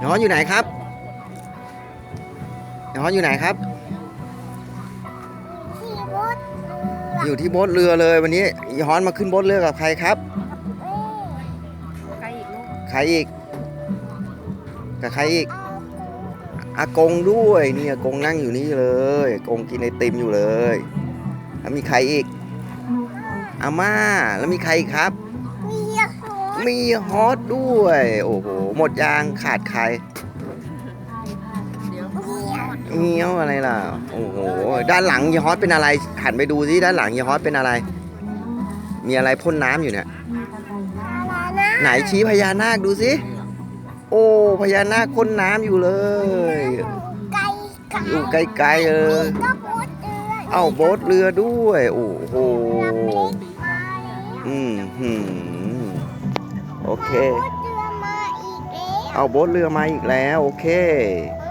ยายฮอนอยู่ไหนครับยายฮอนอยู่ไหนครับขี่รถอยู่ที่โบ๊ทเรือเลยวันนี้ยายฮอนมาขึ้นโบ๊ทเรือกับใครครับใครอีกลูกใครอีก กับใครอีกอากงด้วยนี่อากงนั่งอยู่นี่เลยอากงกินไอติมอยู่เลย แล้วมีใครอีกอาม่าแล้วมีใครอีกครับมีรถ มีฮอตด้วย โอ้โห หมดยางขาดใครเดี๋ยวเงี้ยวอะไรล่ะ โอ้โห ด้านหลังยายฮอตเป็นอะไร หันไปดูสิด้านหลังยายฮอตเป็นอะไร มีอะไรพ่นน้ำอยู่เนี่ยอะไรนะไหนชี้พญานาคดูสิ โอ้ พญานาคพ่นน้ำอยู่เลยไกลไกลอยู่ไกลๆเออก็พูดเตือนเอ้าโบ๊ทเรือด้วย โอ้โหลำเล็กมาอืมหืม โอเคพูดเตือนมาอีกแล้วเอาโบ๊ทเรือมาอีกแล้ว โอเคเอ